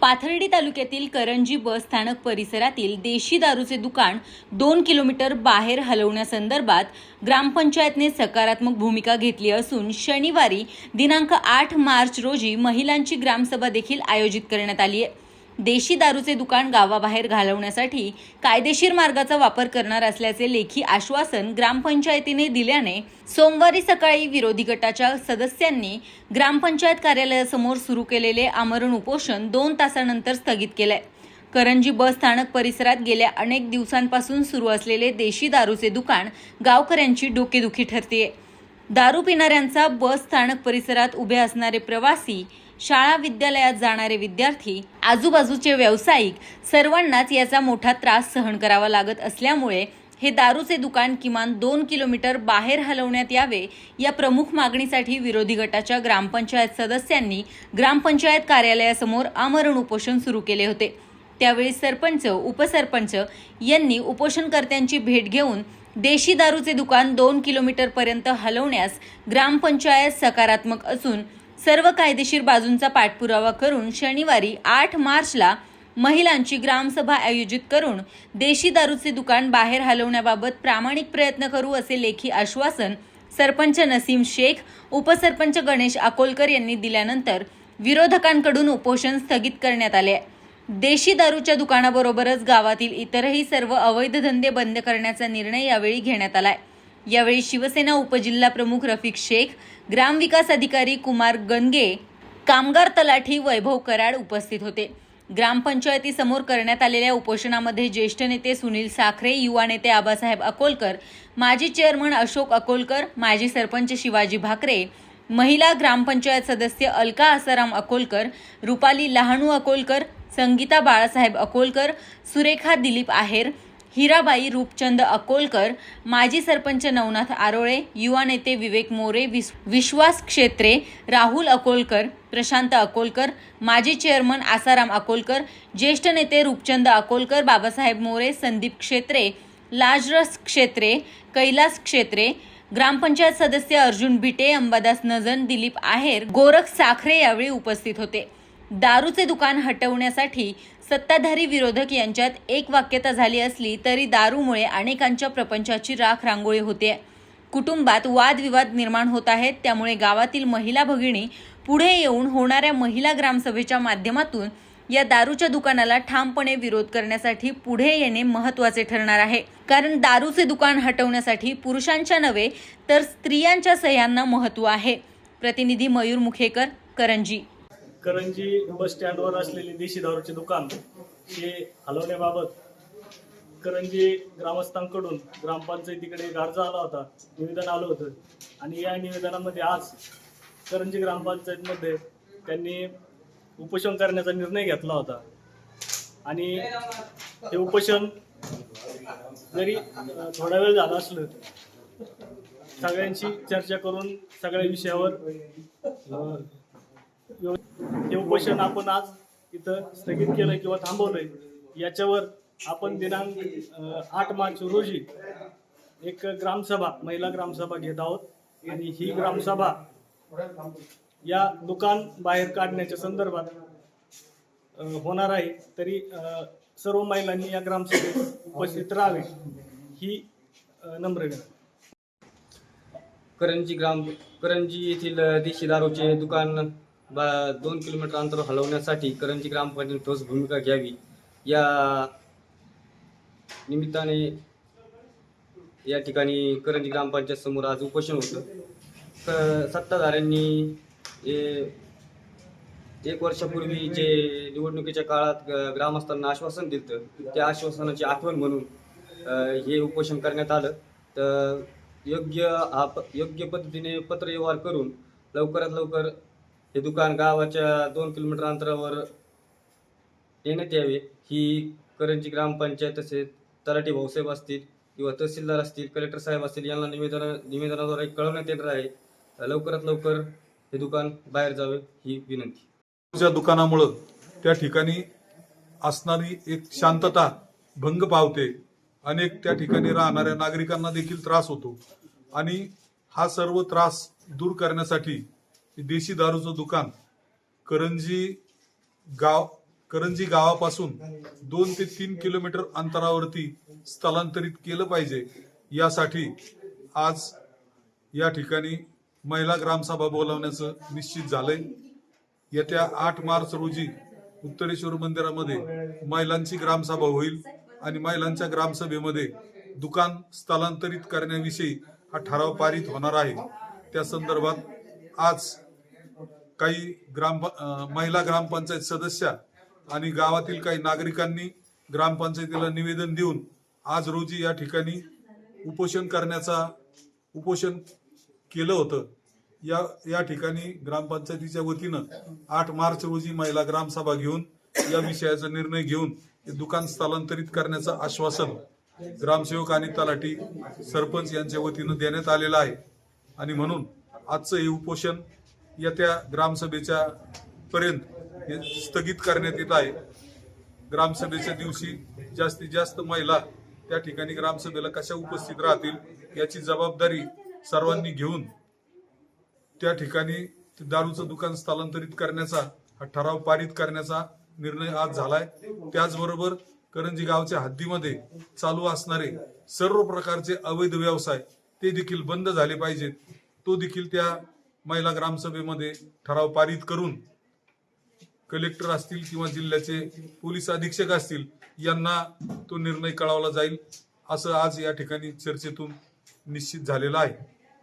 पाथर्डी तालुक्यातील करंजी बस स्थानक परिसरातील देशी दारूचे दुकान दोन किलोमीटर बाहेर हलवण्यासंदर्भात ग्रामपंचायतने सकारात्मक भूमिका घेतली असून शनिवारी दिनांक आठ मार्च रोजी महिलांची ग्रामसभा देखील आयोजित करण्यात आली आहे. देशी दारूचे दुकान गावाबाहेर घालवण्यासाठी कायदेशीर मार्गाचा वापर करणार असल्याचे लेखी आश्वासन ग्रामपंचायतीने दिल्याने सोमवारी सकाळी विरोधी गटाच्या सदस्यांनी ग्रामपंचायत कार्यालयासमोर सुरू केलेले आमरण उपोषण दोन तासानंतर स्थगित केलंय. करंजी बस स्थानक परिसरात गेल्या अनेक दिवसांपासून सुरू असलेले देशी दारूचे दुकान गावकऱ्यांची डोकेदुखी ठरते दारू पिणाऱ्यांचा बस स्थानक परिसरात उभे असणारे प्रवासी शाळा विद्यालयात जाणारे विद्यार्थी आजूबाजूचे व्यावसायिक सर्वांनाच याचा मोठा त्रास सहन करावा लागत असल्यामुळे हे दारूचे दुकान किमान दोन किलोमीटर बाहेर हलवण्यात यावे या प्रमुख मागणीसाठी विरोधी गटाच्या ग्रामपंचायत सदस्यांनी ग्रामपंचायत कार्यालयासमोर आमरण उपोषण सुरू केले होते. त्यावेळी सरपंच उपसरपंच यांनी उपोषणकर्त्यांची भेट घेऊन देशी दारूचे दुकान दोन किलोमीटरपर्यंत हलवण्यास ग्रामपंचायत सकारात्मक असून सर्व कायदेशीर बाजूंचा पाठपुरावा करून शनिवारी आठ मार्चला महिलांची ग्रामसभा आयोजित करून देशी दारूचे दुकान बाहेर हलवण्याबाबत प्रामाणिक प्रयत्न करू असे लेखी आश्वासन सरपंच नसीम शेख उपसरपंच गणेश अकोलकर यांनी दिल्यानंतर विरोधकांकडून उपोषण स्थगित करण्यात आले. देशी दारूच्या दुकानाबरोबरच गावातील इतरही सर्व अवैध धंदे बंद करण्याचा निर्णय यावेळी घेण्यात आलाय. यावेळी शिवसेना उपजिल्हा प्रमुख रफिक शेख ग्रामविकास अधिकारी कुमार गणगे कामगार तलाठी वैभव कराड उपस्थित होते. ग्रामपंचायतीसमोर करण्यात आलेल्या उपोषणामध्ये ज्येष्ठ नेते सुनील साखरे युवा नेते आबासाहेब अकोलकर माजी चेअरमन अशोक अकोलकर माजी सरपंच शिवाजी भाकरे महिला ग्रामपंचायत सदस्य अलका आसाराम अकोलकर रुपाली लहानू अकोलकर संगीता बाळासाहेब अकोलकर सुरेखा दिलीप आहेर हिराबाई रूपचंद अकोलकर माजी सरपंच नवनाथ आरोळे युवा नेते विवेक मोरे विस विश्वास क्षेत्रे राहुल अकोलकर प्रशांत अकोलकर माजी चेअरमन आसाराम अकोलकर ज्येष्ठ नेते रूपचंद अकोलकर बाबासाहेब मोरे संदीप क्षेत्रे लाजरस क्षेत्रे कैलास क्षेत्रे ग्रामपंचायत सदस्य अर्जुन भिटे अंबादास नजन दिलीप आहेर गोरख साखरे यावेळी उपस्थित होते. दारूचे दुकान हटवण्यासाठी सत्ताधारी विरोधक यांच्यात एक वाक्यता झाली असली तरी दारूमुळे अनेकांच्या प्रपंचाची राख रांगोळी होते. कुटुंबात वादविवाद निर्माण होत आहेत त्यामुळे गावातील महिला भगिनी पुढे येऊन होणाऱ्या महिला ग्रामसभेच्या माध्यमातून या दारूच्या दुकानाला ठामपणे विरोध करण्यासाठी पुढे येणे महत्त्वाचे ठरणार आहे. कारण दारूचे दुकान हटवण्यासाठी पुरुषांच्या नव्हे तर स्त्रियांच्या सह्यांना महत्त्व आहे. प्रतिनिधी मयूर मुखेकर करंजी. करंजी बस स्टँडवर असलेले देशी दारूचे दुकान हे हलवण्याबाबत करंजी ग्रामस्थांकडून ग्रामपंचायतीकडे एक अर्ज आला होता निवेदन आलं होतं. आणि या निवेदनामध्ये आज करंजी ग्रामपंचायतमध्ये त्यांनी उपोषण करण्याचा निर्णय घेतला होता. आणि हे उपोषण जरी थोडा वेळ झाला असलं सगळ्यांशी चर्चा करून सगळ्या विषयावर हे उपोषण आपण आज इथं स्थगित केलंय किंवा थांबवलंय. याच्यावर आपण दिनांक आठ मार्च रोजी एक ग्रामसभा महिला ग्रामसभा घेत आहोत. आणि ही ग्रामसभा या दुकान बाहेर काढण्याच्या संदर्भात होणार आहे. तरी अं, सर्व महिलांनी या ग्रामसभेत उपस्थित राहावे ही नम्र विनंती. करंजी ग्राम करंजी येथील देशी दारूचे दुकान दोन किलोमीटर अंतर हलवण्यासाठी करंजी ग्रामपंचायत ठोस भूमिका घ्यावी. या निमित्ताने या ठिकाणी करंजी ग्रामपंचायत समोर आज उपोषण होतं. तर सत्ताधाऱ्यांनी ए- एक वर्षापूर्वी जे निवडणुकीच्या काळात ग्रामस्थांना आश्वासन दिलं त्या आश्वासनाची आठवण म्हणून हे उपोषण करण्यात आलं. तर योग्य हा योग्य पद्धतीने पत्रव्यवहार करून लवकरात लवकर हे दुकान गावाच्या दोन किलोमीटर अंतरावर येण्यात यावे. ही करंजी ग्रामपंचायत तसेच तलाठी भाऊसाहेब असतील किंवा तहसीलदार असतील कलेक्टर साहेब असतील यांना निवेदन निवेदनाद्वारे कळवण्यात येणार आहे. लवकरात लवकर हे दुकान बाहेर जावे ही विनंती. दुकानामुळं त्या ठिकाणी असणारी एक शांतता भंग पावते. अनेक त्या ठिकाणी राहणाऱ्या नागरिकांना देखील त्रास होतो. आणि हा सर्व त्रास दूर करण्यासाठी देशी दारूचं दुकान करंजी गाव करंजी गावापासून दोन ते तीन किलोमीटर अंतरावरती स्थलांतरित केलं पाहिजे. यासाठी आज या ठिकाणी महिला ग्रामसभा बोलावण्याचं निश्चित झालंय. येत्या आठ मार्च रोजी उत्तरेश्वर मंदिरामध्ये महिलांची ग्रामसभा होईल आणि महिलांच्या ग्रामसभेमध्ये दुकान स्थलांतरित करण्याविषयी हा ठराव पारित होणार आहे. त्या संदर्भात आज काही ग्राम महिला ग्रामपंचायत सदस्या आणि गावातील काही नागरिकांनी ग्रामपंचायतीला निवेदन देऊन आज रोजी या ठिकाणी उपोषण करण्याचा उपोषण केलं होतं. या या ठिकाणी ग्रामपंचायतीच्या वतीनं आठ मार्च रोजी महिला ग्रामसभा घेऊन या विषयाचा निर्णय घेऊन हे दुकान स्थलांतरित करण्याचं आश्वासन ग्रामसेवक आणि तलाठी सरपंच यांच्या वतीनं देण्यात आलेलं आहे. आणि म्हणून आजचं हे उपोषण येत्या ग्रामसभेच्या पर्यंत हे स्थगित करण्यात येत आहे. ग्रामसभेच्या दिवशी जास्तीत जास्त महिला त्या ठिकाणी ग्रामसभेला कशा उपस्थित राहतील याची जबाबदारी सर्वांनी घेऊन त्या ठिकाणी दारूचं दुकान स्थलांतरित करण्याचा हा ठराव पारित करण्याचा निर्णय आज झालाय. त्याचबरोबर करंजी गावच्या हद्दीमध्ये चालू असणारे सर्व प्रकारचे अवैध व्यवसाय ते देखील बंद झाले पाहिजेत. तो देखील त्या महिला ग्रामसभेमध्ये ठराव पारित करून कलेक्टर असतील किंवा जिल्ह्याचे पोलीस अधीक्षक असतील यांना तो निर्णय कळवला जाईल असं आज या ठिकाणी चर्चेतून निश्चित झालेलं आहे.